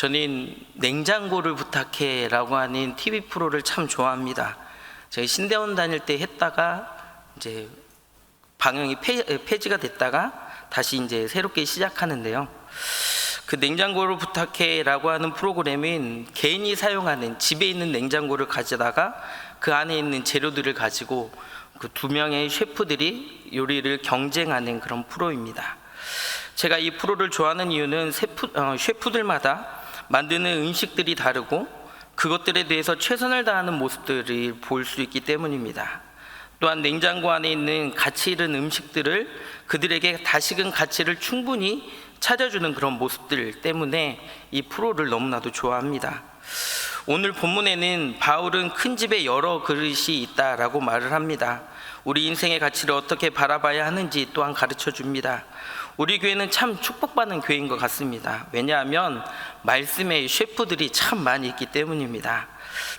저는 냉장고를 부탁해라고 하는 TV 프로를 참 좋아합니다. 저희 신대원 다닐 때 했다가 이제 방영이 폐, 폐지가 됐다가 다시 이제 새롭게 시작하는데요. 그 냉장고를 부탁해라고 하는 프로그램은 개인이 사용하는 집에 있는 냉장고를 가져다가 그 안에 있는 재료들을 가지고 그 두 명의 셰프들이 요리를 경쟁하는 그런 프로입니다. 제가 이 프로를 좋아하는 이유는 셰프, 어, 셰프들마다 만드는 음식들이 다르고 그것들에 대해서 최선을 다하는 모습들을 볼수 있기 때문입니다. 또한 냉장고 안에 있는 가치 있는 음식들을 그들에게 다시금 가치를 충분히 찾아주는 그런 모습들 때문에 이 프로를 너무나도 좋아합니다. 오늘 본문에는 바울은 큰 집에 여러 그릇이 있다라고 말을 합니다. 우리 인생의 가치를 어떻게 바라봐야 하는지 또한 가르쳐 줍니다. 우리 교회는 참 축복받는 교회인 것 같습니다. 왜냐하면 말씀에 셰프들이 참 많이 있기 때문입니다.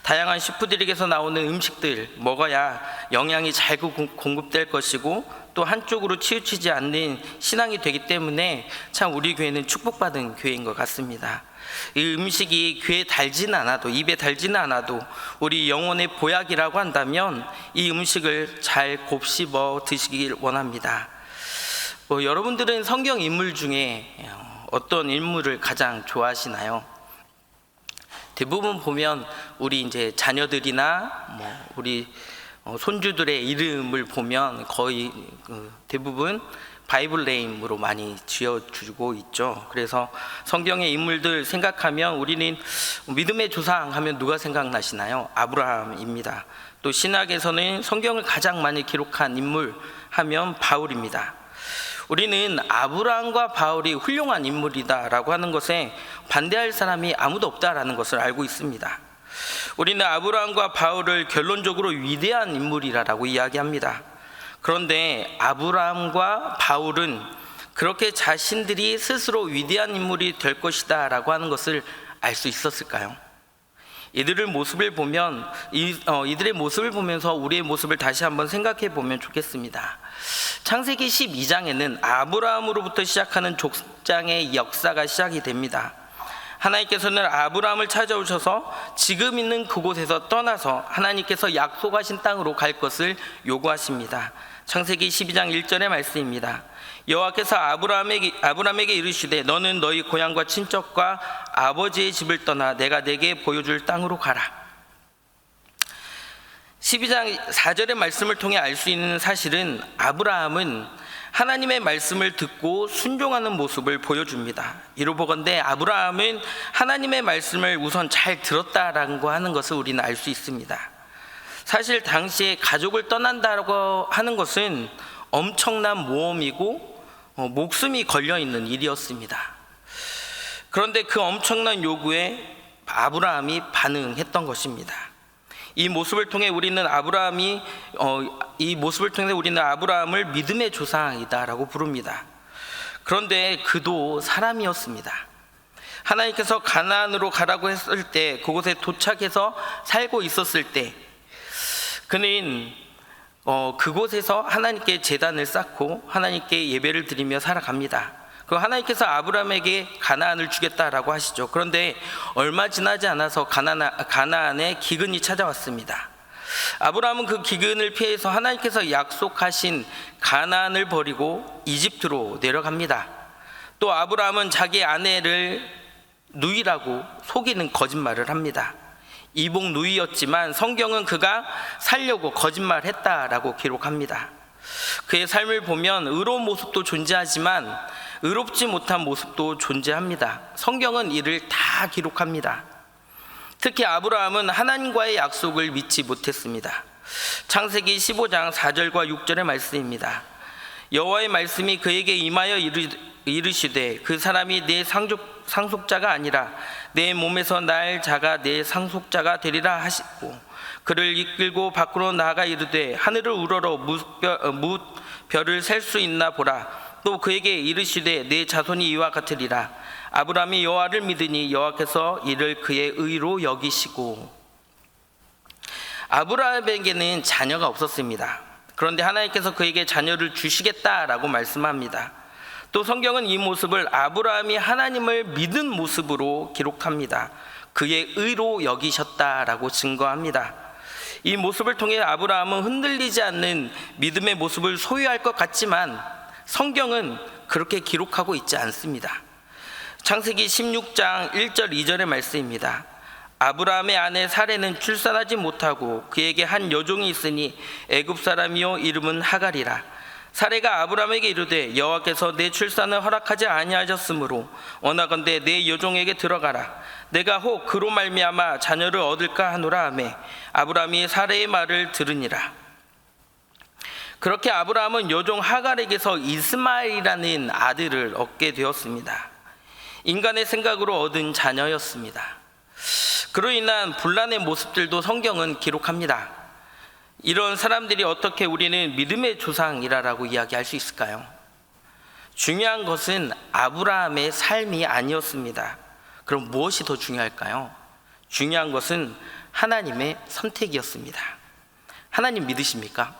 다양한 셰프들에게서 나오는 음식들 먹어야 영양이 잘 공- 공급될 것이고 또 한쪽으로 치우치지 않는 신앙이 되기 때문에 참 우리 교회는 축복받은 교회인 것 같습니다. 이 음식이 귀에 달지는 않아도 입에 달지는 않아도 우리 영혼의 보약이라고 한다면 이 음식을 잘 곱씹어 드시길 원합니다. 뭐 여러분들은 성경 인물 중에 어떤 인물을 가장 좋아하시나요? 대부분 보면 우리 이제 자녀들이나 뭐 우리 어, 손주들의 이름을 보면 거의 그 대부분 바이블 네임으로 많이 지어주고 있죠. 그래서 성경의 인물들 생각하면 우리는 믿음의 조상 하면 누가 생각나시나요? 아브라함입니다. 또 신학에서는 성경을 가장 많이 기록한 인물 하면 바울입니다. 우리는 아브라함과 바울이 훌륭한 인물이다라고 하는 것에 반대할 사람이 아무도 없다라는 것을 알고 있습니다. 우리는 아브라함과 바울을 결론적으로 위대한 인물이라고 이야기합니다. 그런데 아브라함과 바울은 그렇게 자신들이 스스로 위대한 인물이 될 것이다라고 하는 것을 알 수 있었을까요? 이들의 모습을 보면 이, 어, 이들의 모습을 보면서 우리의 모습을 다시 한번 생각해 보면 좋겠습니다. 창세기 12장에는 아브라함으로부터 시작하는 족장의 역사가 시작이 됩니다. 하나님께서는 아브라함을 찾아오셔서 지금 있는 그곳에서 떠나서 하나님께서 약속하신 땅으로 갈 것을 요구하십니다. 창세기 12장 1절의 말씀입니다. 여호와께서 아브라함에게, 아브라함에게 이르시되 너는 너희 고향과 친척과 아버지의 집을 떠나 내가 내게 보여줄 땅으로 가라. 12장 4절의 말씀을 통해 알 수 있는 사실은 아브라함은 하나님의 말씀을 듣고 순종하는 모습을 보여줍니다. 이로 보건대 아브라함은 하나님의 말씀을 우선 잘 들었다라고 하는 것을 우리는 알 수 있습니다. 사실 당시에 가족을 떠난다고 하는 것은 엄청난 모험이고 어, 목숨이 걸려 있는 일이었습니다. 그런데 그 엄청난 요구에 아브라함이 반응했던 것입니다. 이 모습을 통해 우리는 아브라함이 어, 이 모습을 통해 우리는 아브라함을 믿음의 조상이다라고 부릅니다. 그런데 그도 사람이었습니다. 하나님께서 가나안으로 가라고 했을 때 그곳에 도착해서 살고 있었을 때 그는 어, 그곳에서 하나님께 제단을 쌓고 하나님께 예배를 드리며 살아갑니다. 그 하나님께서 아브라함에게 가나안을 주겠다라고 하시죠. 그런데 얼마 지나지 않아서 가나안, 가나안에 기근이 찾아왔습니다. 아브라함은 그 기근을 피해서 하나님께서 약속하신 가나안을 버리고 이집트로 내려갑니다. 또 아브라함은 자기 아내를 누이라고 속이는 거짓말을 합니다. 이복 누이였지만 성경은 그가 살려고 거짓말했다라고 기록합니다. 그의 삶을 보면 의로운 모습도 존재하지만 의롭지 못한 모습도 존재합니다. 성경은 이를 다 기록합니다. 특히 아브라함은 하나님과의 약속을 믿지 못했습니다. 창세기 15장 4절과 6절의 말씀입니다. 여호와의 말씀이 그에게 임하여 이르, 이르시되 그 사람이 내 상속, 상속자가 아니라 내 몸에서 날 자가 내 상속자가 되리라 하시고 그를 이끌고 밖으로 나아가 이르되 하늘을 우러러 무별을 셀 수 있나 보라 또 그에게 이르시되 내 자손이 이와 같으리라 아브라함이 여호와를 믿으니 여호와께서 이를 그의 의로 여기시고 아브라함에게는 자녀가 없었습니다. 그런데 하나님께서 그에게 자녀를 주시겠다라고 말씀합니다. 또 성경은 이 모습을 아브라함이 하나님을 믿은 모습으로 기록합니다. 그의 의로 여기셨다라고 증거합니다. 이 모습을 통해 아브라함은 흔들리지 않는 믿음의 모습을 소유할 것 같지만 성경은 그렇게 기록하고 있지 않습니다. 창세기 16장 1절 2절의 말씀입니다. 아브라함의 아내 사레는 출산하지 못하고 그에게 한 여종이 있으니 애굽 사람이요 이름은 하갈이라. 사레가 아브라함에게 이르되 여호와께서 내 출산을 허락하지 아니하셨으므로 원하건대 내 여종에게 들어가라. 내가 혹 그로 말미암아 자녀를 얻을까 하노라 하매 아브라함이 사레의 말을 들으니라. 그렇게 아브라함은 여종 하갈에게서 이스마엘이라는 아들을 얻게 되었습니다. 인간의 생각으로 얻은 자녀였습니다. 그로 인한 분란의 모습들도 성경은 기록합니다. 이런 사람들이 어떻게 우리는 믿음의 조상이라라고 이야기할 수 있을까요? 중요한 것은 아브라함의 삶이 아니었습니다. 그럼 무엇이 더 중요할까요? 중요한 것은 하나님의 선택이었습니다. 하나님 믿으십니까?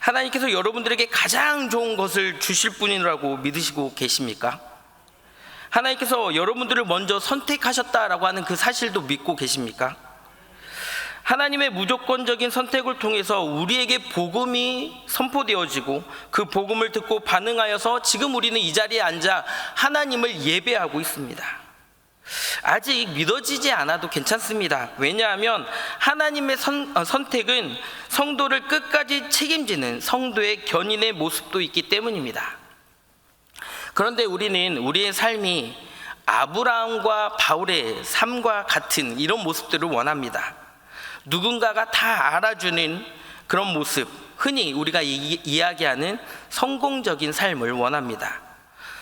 하나님께서 여러분들에게 가장 좋은 것을 주실 분이라고 믿으시고 계십니까? 하나님께서 여러분들을 먼저 선택하셨다라고 하는 그 사실도 믿고 계십니까? 하나님의 무조건적인 선택을 통해서 우리에게 복음이 선포되어지고 그 복음을 듣고 반응하여서 지금 우리는 이 자리에 앉아 하나님을 예배하고 있습니다. 아직 믿어지지 않아도 괜찮습니다. 왜냐하면 하나님의 선, 어, 선택은 성도를 끝까지 책임지는 성도의 견인의 모습도 있기 때문입니다. 그런데 우리는 우리의 삶이 아브라함과 바울의 삶과 같은 이런 모습들을 원합니다. 누군가가 다 알아주는 그런 모습, 흔히 우리가 이, 이야기하는 성공적인 삶을 원합니다.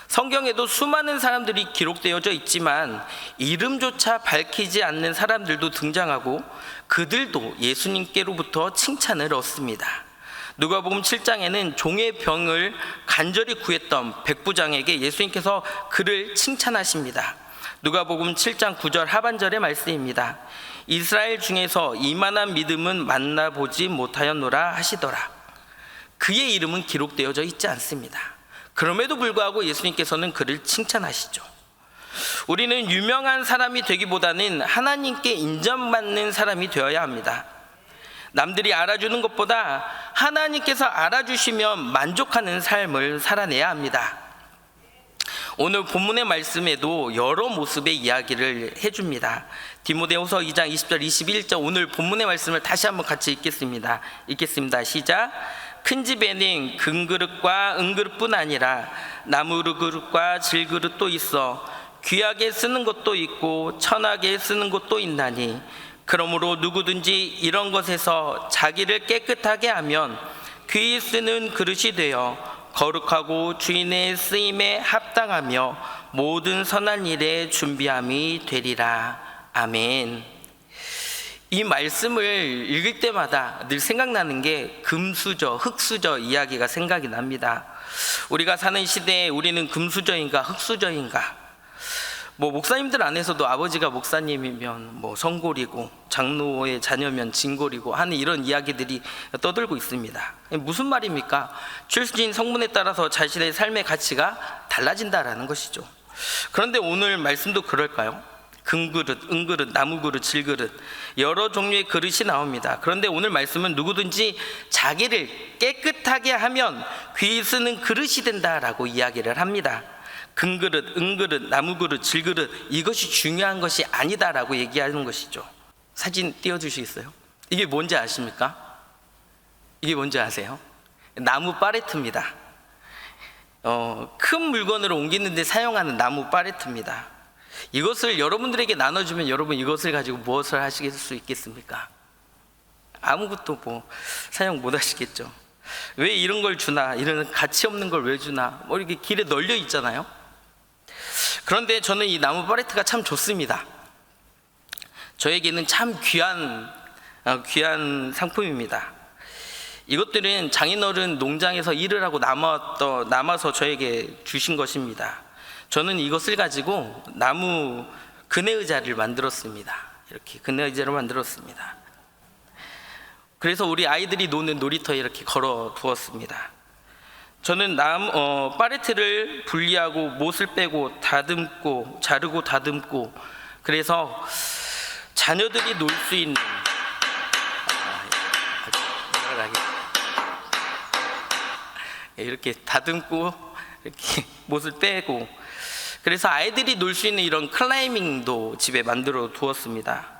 성경에도 수많은 사람들이 기록되어져 있지만 이름조차 밝히지 않는 사람들도 등장하고 그들도 예수님께로부터 칭찬을 얻습니다. 누가복음 7장에는 종의 병을 간절히 구했던 백부장에게 예수님께서 그를 칭찬하십니다. 누가복음 7장 9절 하반절의 말씀입니다. 이스라엘 중에서 이만한 믿음은 만나보지 못하였노라 하시더라. 그의 이름은 기록되어져 있지 않습니다. 그럼에도 불구하고 예수님께서는 그를 칭찬하시죠. 우리는 유명한 사람이 되기보다는 하나님께 인정받는 사람이 되어야 합니다. 남들이 알아주는 것보다 하나님께서 알아주시면 만족하는 삶을 살아내야 합니다. 오늘 본문의 말씀에도 여러 모습의 이야기를 해줍니다. 디모데후서 2장 20절 21절 오늘 본문의 말씀을 다시 한번 같이 읽겠습니다. 읽겠습니다. 시작. 큰 집에는 금그릇과 은그릇뿐 아니라 나무 그릇과 질그릇도 있어 귀하게 쓰는 것도 있고 천하게 쓰는 것도 있나니 그러므로 누구든지 이런 것에서 자기를 깨끗하게 하면 귀히 쓰는 그릇이 되어 거룩하고 주인의 쓰임에 합당하며 모든 선한 일에 준비함이 되리라. 아멘. 이 말씀을 읽을 때마다 늘 생각나는 게 금수저, 흙수저 이야기가 생각이 납니다. 우리가 사는 시대에 우리는 금수저인가 흙수저인가 뭐 목사님들 안에서도 아버지가 목사님이면 뭐 성골이고 장로의 자녀면 진골이고 하는 이런 이야기들이 떠들고 있습니다. 무슨 말입니까? 출신 성분에 따라서 자신의 삶의 가치가 달라진다라는 것이죠. 그런데 오늘 말씀도 그럴까요? 금그릇, 은그릇, 나무그릇, 질그릇 여러 종류의 그릇이 나옵니다. 그런데 오늘 말씀은 누구든지 자기를 깨끗하게 하면 귀 쓰는 그릇이 된다라고 이야기를 합니다. 금그릇, 은그릇, 나무그릇, 질그릇 이것이 중요한 것이 아니다라고 얘기하는 것이죠. 사진 띄워주시겠어요? 이게 뭔지 아십니까? 이게 뭔지 아세요? 나무 파레트입니다. 어, 큰 물건을 옮기는데 사용하는 나무 파레트입니다. 이것을 여러분들에게 나눠주면 여러분 이것을 가지고 무엇을 하실 수 있겠습니까? 아무것도 뭐 사용 못 하시겠죠. 왜 이런 걸 주나? 이런 가치 없는 걸 왜 주나? 뭐 이렇게 길에 널려 있잖아요. 그런데 저는 이 나무 파레트가 참 좋습니다. 저에게는 참 귀한 어, 귀한 상품입니다. 이것들은 장인어른 농장에서 일을 하고 남았더, 남아서 저에게 주신 것입니다. 저는 이것을 가지고 나무 그네 의자를 만들었습니다. 이렇게 그네 의자를 만들었습니다. 그래서 우리 아이들이 노는 놀이터에 이렇게 걸어 두었습니다. 저는 남 어, 파레트를 분리하고 못을 빼고 다듬고 자르고 다듬고 그래서 자녀들이 놀 수 있는 아, 예. 예, 이렇게 다듬고 이렇게 못을 빼고 그래서 아이들이 놀 수 있는 이런 클라이밍도 집에 만들어 두었습니다.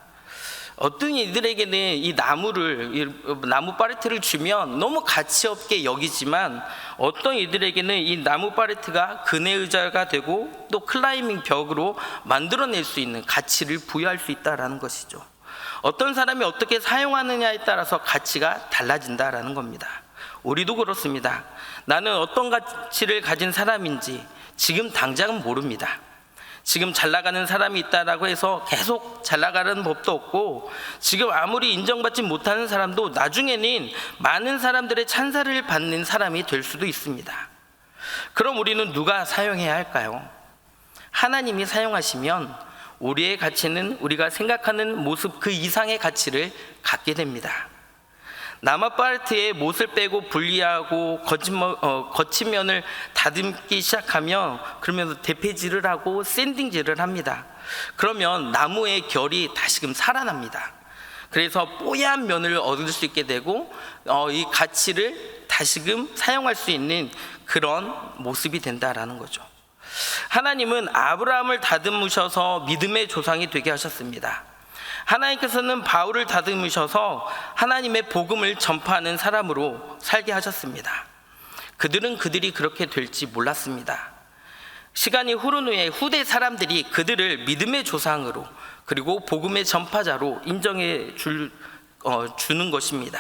어떤 이들에게는 이 나무를 이 나무 파레트를 주면 너무 가치 없게 여기지만 어떤 이들에게는 이 나무 파레트가 그네 의자가 되고 또 클라이밍 벽으로 만들어낼 수 있는 가치를 부여할 수 있다라는 것이죠. 어떤 사람이 어떻게 사용하느냐에 따라서 가치가 달라진다라는 겁니다. 우리도 그렇습니다. 나는 어떤 가치를 가진 사람인지 지금 당장은 모릅니다. 지금 잘 나가는 사람이 있다라고 해서 계속 잘 나가는 법도 없고 지금 아무리 인정받지 못하는 사람도 나중에는 많은 사람들의 찬사를 받는 사람이 될 수도 있습니다. 그럼 우리는 누가 사용해야 할까요? 하나님이 사용하시면 우리의 가치는 우리가 생각하는 모습 그 이상의 가치를 갖게 됩니다. 나마파르트에 못을 빼고 분리하고 거친, 머- 어, 면을 다듬기 시작하면 그러면서 대패질을 하고 샌딩질을 합니다. 그러면 나무의 결이 다시금 살아납니다. 그래서 뽀얀 면을 얻을 수 있게 되고 어, 이 가치를 다시금 사용할 수 있는 그런 모습이 된다라는 거죠. 하나님은 아브라함을 다듬으셔서 믿음의 조상이 되게 하셨습니다. 하나님께서는 바울을 다듬으셔서 하나님의 복음을 전파하는 사람으로 살게 하셨습니다. 그들은 그들이 그렇게 될지 몰랐습니다. 시간이 흐른 후에 후대 사람들이 그들을 믿음의 조상으로 그리고 복음의 전파자로 인정해 줄, 어, 주는 것입니다.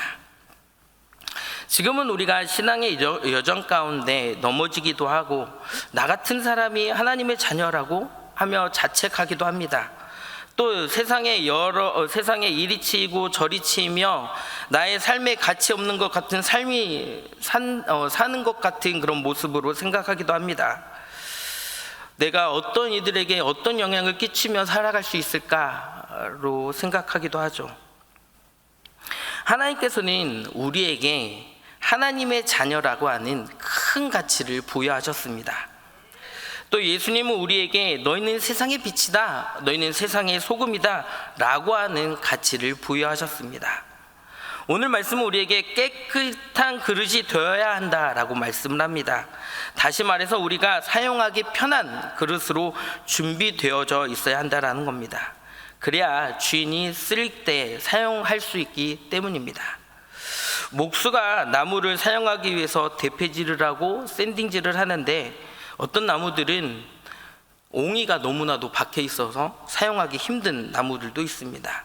지금은 우리가 신앙의 여- 여정 가운데 넘어지기도 하고 나 같은 사람이 하나님의 자녀라고 하며 자책하기도 합니다. 또 세상에 여러 어, 세상에 이리 치이고 저리 치이며 나의 삶에 가치 없는 것 같은 삶이 산, 어, 사는 것 같은 그런 모습으로 생각하기도 합니다. 내가 어떤 이들에게 어떤 영향을 끼치며 살아갈 수 있을까로 생각하기도 하죠. 하나님께서는 우리에게 하나님의 자녀라고 하는 큰 가치를 부여하셨습니다. 또 예수님은 우리에게 너희는 세상의 빛이다, 너희는 세상의 소금이다 라고 하는 가치를 부여하셨습니다. 오늘 말씀은 우리에게 깨끗한 그릇이 되어야 한다라고 말씀을 합니다. 다시 말해서 우리가 사용하기 편한 그릇으로 준비되어져 있어야 한다라는 겁니다. 그래야 주인이 쓸 때 사용할 수 있기 때문입니다. 목수가 나무를 사용하기 위해서 대패질을 하고 샌딩질을 하는데 어떤 나무들은 옹이가 너무나도 박혀 있어서 사용하기 힘든 나무들도 있습니다.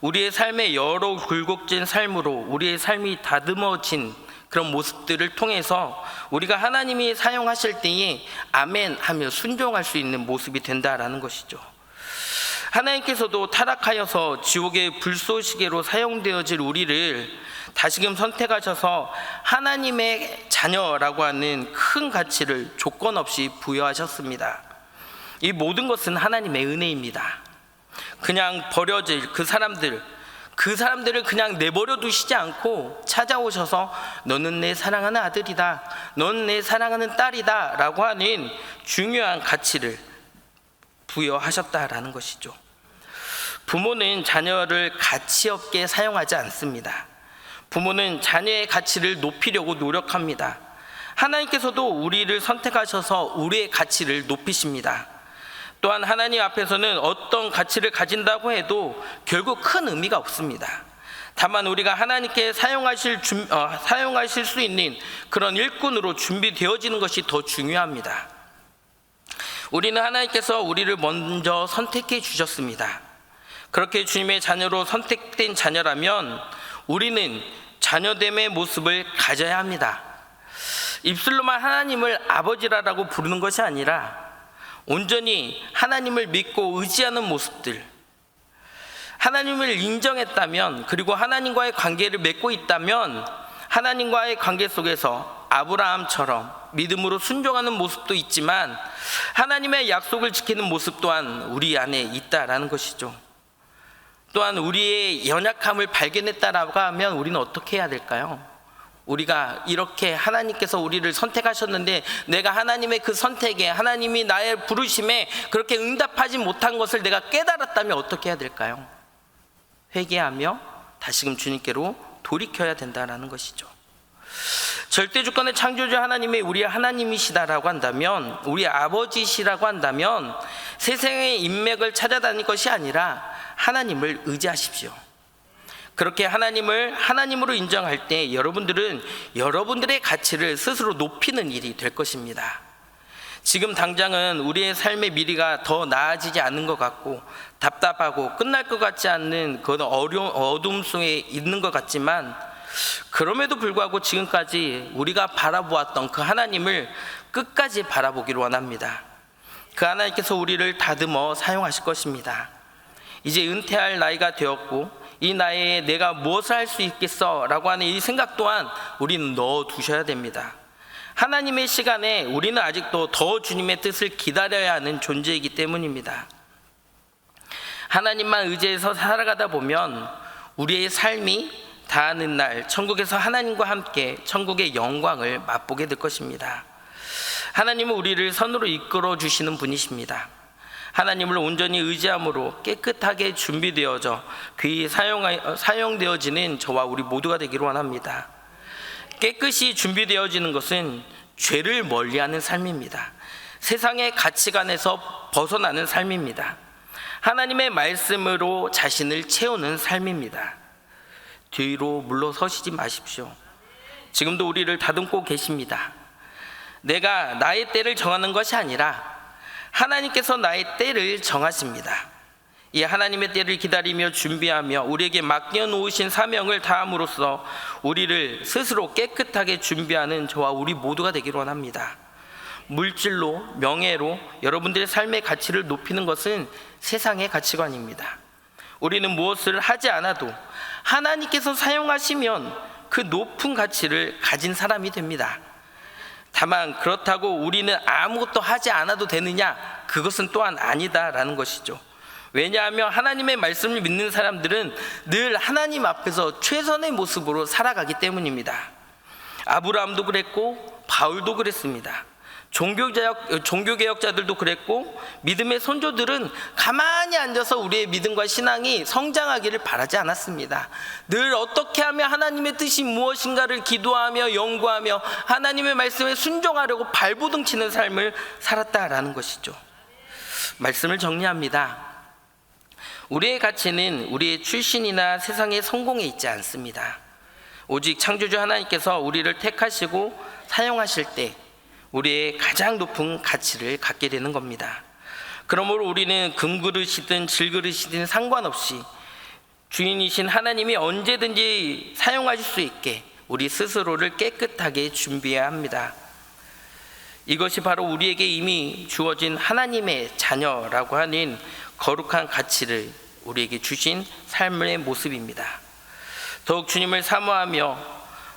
우리의 삶의 여러 굴곡진 삶으로 우리의 삶이 다듬어진 그런 모습들을 통해서 우리가 하나님이 사용하실 때에 아멘 하며 순종할 수 있는 모습이 된다라는 것이죠. 하나님께서도 타락하여서 지옥의 불쏘시개로 사용되어질 우리를 다시금 선택하셔서 하나님의 자녀라고 하는 큰 가치를 조건 없이 부여하셨습니다. 이 모든 것은 하나님의 은혜입니다. 그냥 버려질 그 사람들, 그 사람들을 그냥 내버려 두시지 않고 찾아오셔서 너는 내 사랑하는 아들이다. 너는 내 사랑하는 딸이다. 라고 하는 중요한 가치를 부여하셨다라는 것이죠. 부모는 자녀를 가치 없게 사용하지 않습니다. 부모는 자녀의 가치를 높이려고 노력합니다. 하나님께서도 우리를 선택하셔서 우리의 가치를 높이십니다. 또한 하나님 앞에서는 어떤 가치를 가진다고 해도 결국 큰 의미가 없습니다. 다만 우리가 하나님께 사용하실 준- 어, 사용하실 수 있는 그런 일꾼으로 준비되어지는 것이 더 중요합니다. 우리는 하나님께서 우리를 먼저 선택해 주셨습니다. 그렇게 주님의 자녀로 선택된 자녀라면 우리는 자녀됨의 모습을 가져야 합니다. 입술로만 하나님을 아버지라고 부르는 것이 아니라 온전히 하나님을 믿고 의지하는 모습들, 하나님을 인정했다면 그리고 하나님과의 관계를 맺고 있다면 하나님과의 관계 속에서 아브라함처럼 믿음으로 순종하는 모습도 있지만 하나님의 약속을 지키는 모습 또한 우리 안에 있다라는 것이죠. 또한 우리의 연약함을 발견했다라고 하면 우리는 어떻게 해야 될까요? 우리가 이렇게 하나님께서 우리를 선택하셨는데 내가 하나님의 그 선택에 하나님이 나의 부르심에 그렇게 응답하지 못한 것을 내가 깨달았다면 어떻게 해야 될까요? 회개하며 다시금 주님께로 돌이켜야 된다라는 것이죠. 절대 주권의 창조주 하나님이 우리의 하나님이시다라고 한다면 우리 아버지시라고 한다면 세상의 인맥을 찾아다닐 것이 아니라 하나님을 의지하십시오. 그렇게 하나님을 하나님으로 인정할 때 여러분들은 여러분들의 가치를 스스로 높이는 일이 될 것입니다. 지금 당장은 우리의 삶의 미래가 더 나아지지 않는 것 같고 답답하고 끝날 것 같지 않는 그런 어려운 어둠 속에 있는 것 같지만 그럼에도 불구하고 지금까지 우리가 바라보았던 그 하나님을 끝까지 바라보기를 원합니다. 그 하나님께서 우리를 다듬어 사용하실 것입니다. 이제 은퇴할 나이가 되었고 이 나이에 내가 무엇을 할 수 있겠어 라고 하는 이 생각 또한 우리는 넣어 두셔야 됩니다. 하나님의 시간에 우리는 아직도 더 주님의 뜻을 기다려야 하는 존재이기 때문입니다. 하나님만 의지해서 살아가다 보면 우리의 삶이 다하는 날 천국에서 하나님과 함께 천국의 영광을 맛보게 될 것입니다. 하나님은 우리를 선으로 이끌어 주시는 분이십니다. 하나님을 온전히 의지함으로 깨끗하게 준비되어져 귀히 사용, 사용되어지는 저와 우리 모두가 되기를 원합니다. 깨끗이 준비되어지는 것은 죄를 멀리하는 삶입니다. 세상의 가치관에서 벗어나는 삶입니다. 하나님의 말씀으로 자신을 채우는 삶입니다. 뒤로 물러서시지 마십시오. 지금도 우리를 다듬고 계십니다. 내가 나의 때를 정하는 것이 아니라 하나님께서 나의 때를 정하십니다. 이 하나님의 때를 기다리며 준비하며 우리에게 맡겨놓으신 사명을 다함으로써 우리를 스스로 깨끗하게 준비하는 저와 우리 모두가 되기를 원합니다. 물질로, 명예로 여러분들의 삶의 가치를 높이는 것은 세상의 가치관입니다. 우리는 무엇을 하지 않아도 하나님께서 사용하시면 그 높은 가치를 가진 사람이 됩니다. 다만 그렇다고 우리는 아무것도 하지 않아도 되느냐? 그것은 또한 아니다라는 것이죠. 왜냐하면 하나님의 말씀을 믿는 사람들은 늘 하나님 앞에서 최선의 모습으로 살아가기 때문입니다. 아브라함도 그랬고 바울도 그랬습니다. 종교개혁, 종교개혁자들도 그랬고 믿음의 선조들은 가만히 앉아서 우리의 믿음과 신앙이 성장하기를 바라지 않았습니다. 늘 어떻게 하면 하나님의 뜻이 무엇인가를 기도하며 연구하며 하나님의 말씀에 순종하려고 발부둥 치는 삶을 살았다라는 것이죠. 말씀을 정리합니다. 우리의 가치는 우리의 출신이나 세상의 성공에 있지 않습니다. 오직 창조주 하나님께서 우리를 택하시고 사용하실 때 우리의 가장 높은 가치를 갖게 되는 겁니다. 그러므로 우리는 금그릇이든 질그릇이든 상관없이 주인이신 하나님이 언제든지 사용하실 수 있게 우리 스스로를 깨끗하게 준비해야 합니다. 이것이 바로 우리에게 이미 주어진 하나님의 자녀라고 하는 거룩한 가치를 우리에게 주신 삶의 모습입니다. 더욱 주님을 사모하며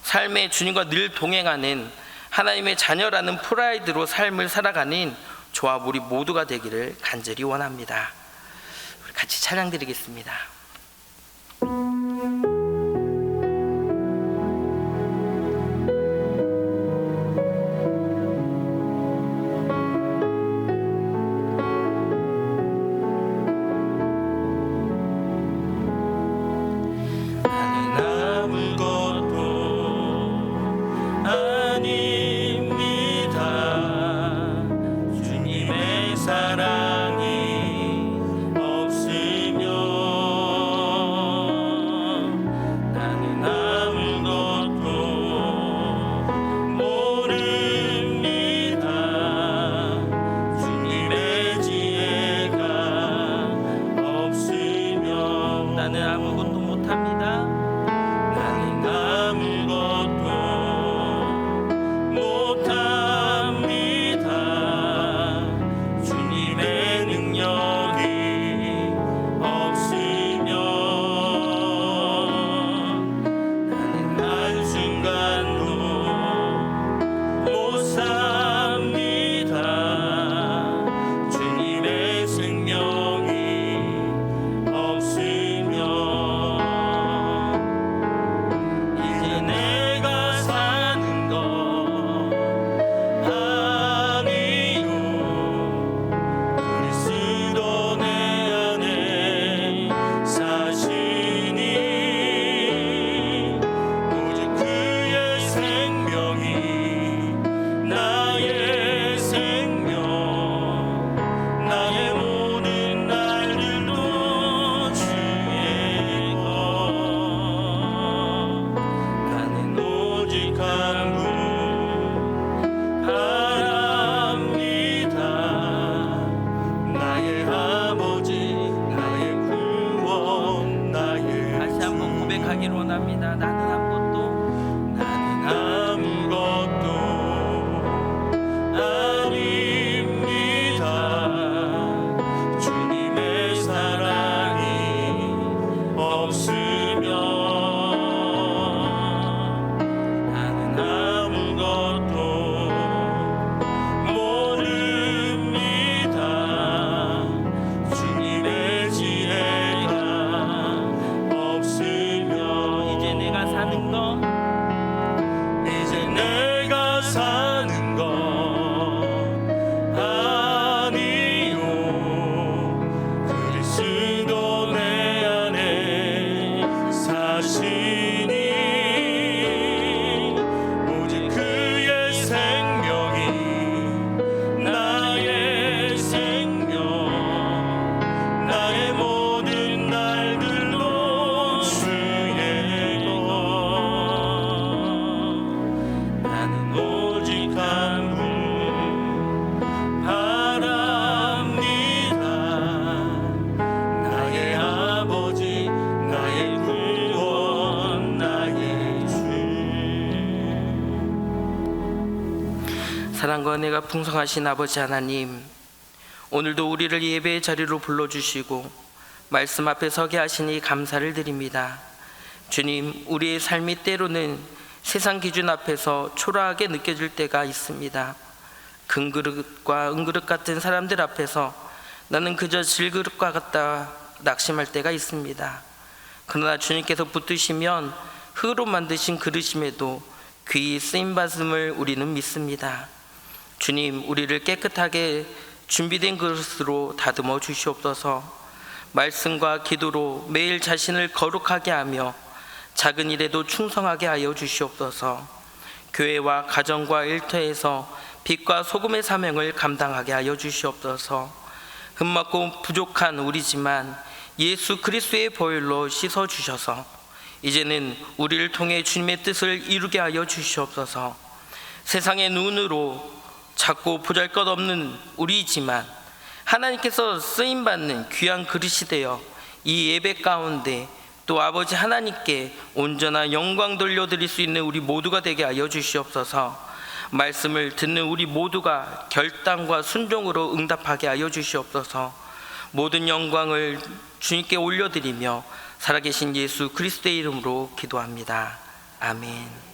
삶의 주님과 늘 동행하는 하나님의 자녀라는 프라이드로 삶을 살아가는 저와 우리 모두가 되기를 간절히 원합니다. 같이 찬양 드리겠습니다. 은혜가 풍성하신 아버지 하나님, 오늘도 우리를 예배의 자리로 불러주시고 말씀 앞에 서게 하시니 감사를 드립니다. 주님, 우리의 삶이 때로는 세상 기준 앞에서 초라하게 느껴질 때가 있습니다. 금그릇과 은그릇 같은 사람들 앞에서 나는 그저 질그릇과 같다 낙심할 때가 있습니다. 그러나 주님께서 붙드시면 흙으로 만드신 그릇임에도 귀히 쓰임 받음을 우리는 믿습니다. 주님, 우리를 깨끗하게 준비된 그릇으로 다듬어 주시옵소서. 말씀과 기도로 매일 자신을 거룩하게 하며 작은 일에도 충성하게 하여 주시옵소서. 교회와 가정과 일터에서 빛과 소금의 사명을 감당하게 하여 주시옵소서. 흠맞고 부족한 우리지만 예수 그리스도의 보혈로 씻어 주셔서 이제는 우리를 통해 주님의 뜻을 이루게 하여 주시옵소서. 세상의 눈으로 작고 보잘것없는 우리지만 하나님께서 쓰임 받는 귀한 그릇이 되어 이 예배 가운데 또 아버지 하나님께 온전한 영광 돌려드릴 수 있는 우리 모두가 되게 하여 주시옵소서. 말씀을 듣는 우리 모두가 결단과 순종으로 응답하게 하여 주시옵소서. 모든 영광을 주님께 올려드리며 살아계신 예수 그리스도의 이름으로 기도합니다. 아멘.